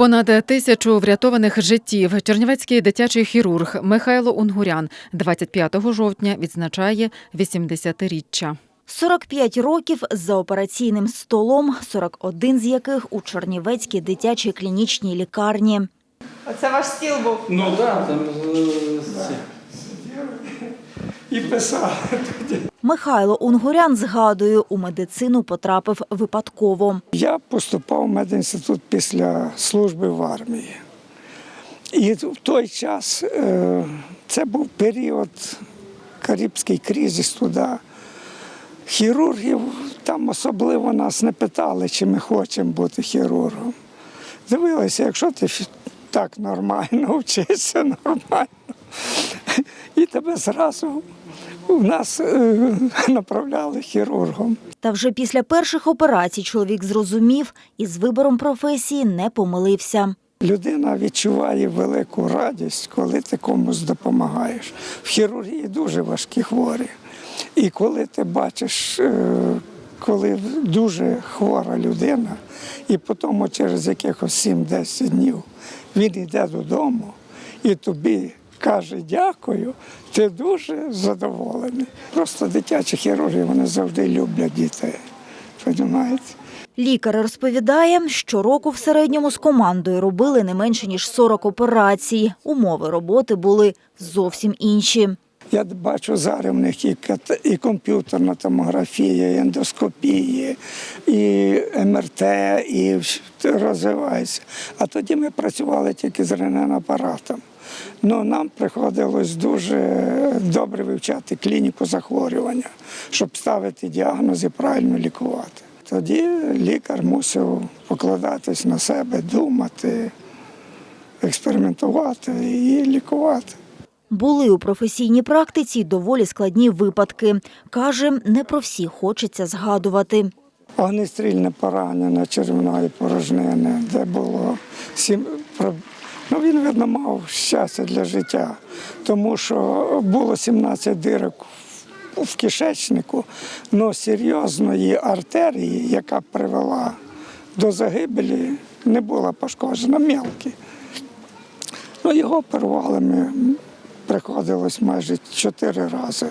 Понад тисячу врятованих життів чернівецький дитячий хірург Михайло Унгурян 25 жовтня відзначає 80-річчя. 45 років за операційним столом, 41 з яких у Чернівецькій дитячій клінічній лікарні. Оце ваш стіл був. Ну так, там е, ці. і писав. Михайло Унгурян згадує, у медицину потрапив випадково. Я поступав в медінститут після служби в армії. І в той час е, це був період Карибський кризис туди. Хірургів там особливо нас не питали, чи ми хочемо бути хірургом. Дивилися, якщо ти так нормально вчишся, нормально. І тебе зразу в нас е, направляли хірургом. Та вже після перших операцій чоловік зрозумів і з вибором професії не помилився. Людина відчуває велику радість, коли ти комусь допомагаєш. В хірургії дуже важкі хворі. І коли ти бачиш, е, коли дуже хвора людина, і потім через якихось 7-10 днів він йде додому і тобі каже дякую, ти дуже задоволений. Просто дитячі хірурги вони завжди люблять дітей. Розумієте? Лікар розповідає, щороку в середньому з командою робили не менше ніж 40 операцій. Умови роботи були зовсім інші. Я бачу зараз в них і, і комп'ютерна томографія, і ендоскопії, і МРТ, і вс- розвивається. А тоді ми працювали тільки з рентгенапаратом. Ну, нам приходилось дуже добре вивчати клініку захворювання, щоб ставити діагноз і правильно лікувати. Тоді лікар мусив покладатись на себе, думати, експериментувати і лікувати. Були у професійній практиці доволі складні випадки. Каже, не про всі хочеться згадувати. Огнестрільне поранення червоної порожнини, де було сім. Ну, він, видно, мав щастя для життя, тому що було 17 дирок в- кишечнику, але серйозної артерії, яка привела до загибелі, не була пошкоджена, мелкі. Ну, його оперували ми, приходилось майже чотири рази.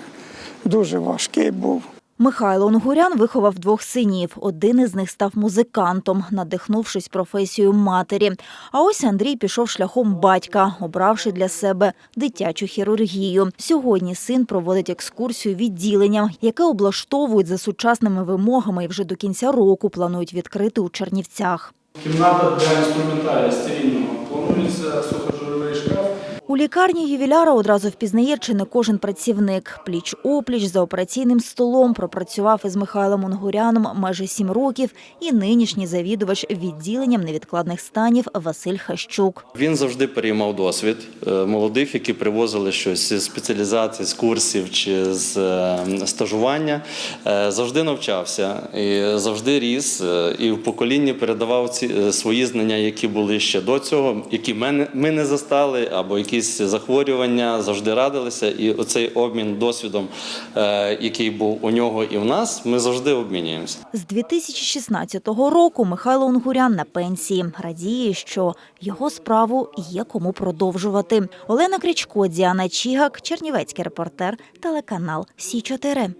Дуже важкий був. Михайло Онгурян виховав двох синів. Один із них став музикантом, надихнувшись професією матері. А ось Андрій пішов шляхом батька, обравши для себе дитячу хірургію. Сьогодні син проводить екскурсію відділенням, яке облаштовують за сучасними вимогами і вже до кінця року планують відкрити у Чернівцях. Кімната для інструментарія стерильного. Планується сухожировий шкаф. У лікарні ювіляра одразу впізнає чи не кожен працівник. Пліч-опліч за операційним столом пропрацював із Михайлом Унгуряном майже сім років і нинішній завідувач відділенням невідкладних станів Василь Хащук. Він завжди переймав досвід е, молодих, які привозили щось зі спеціалізації, з курсів чи з е, стажування. Е, Завжди навчався і завжди ріс, і в поколінні передавав ці свої знання, які були ще до цього, які ми не застали, або якісь захворювання, завжди радилися. І оцей обмін досвідом, е, який був у нього і в нас, ми завжди обмінюємося. З 2016 року Михайло Унгурян на пенсії. Радіє, що його справу є кому продовжувати. Олена Крічко, Діана Чігак, Чернівецький репортер, телеканал Сі 4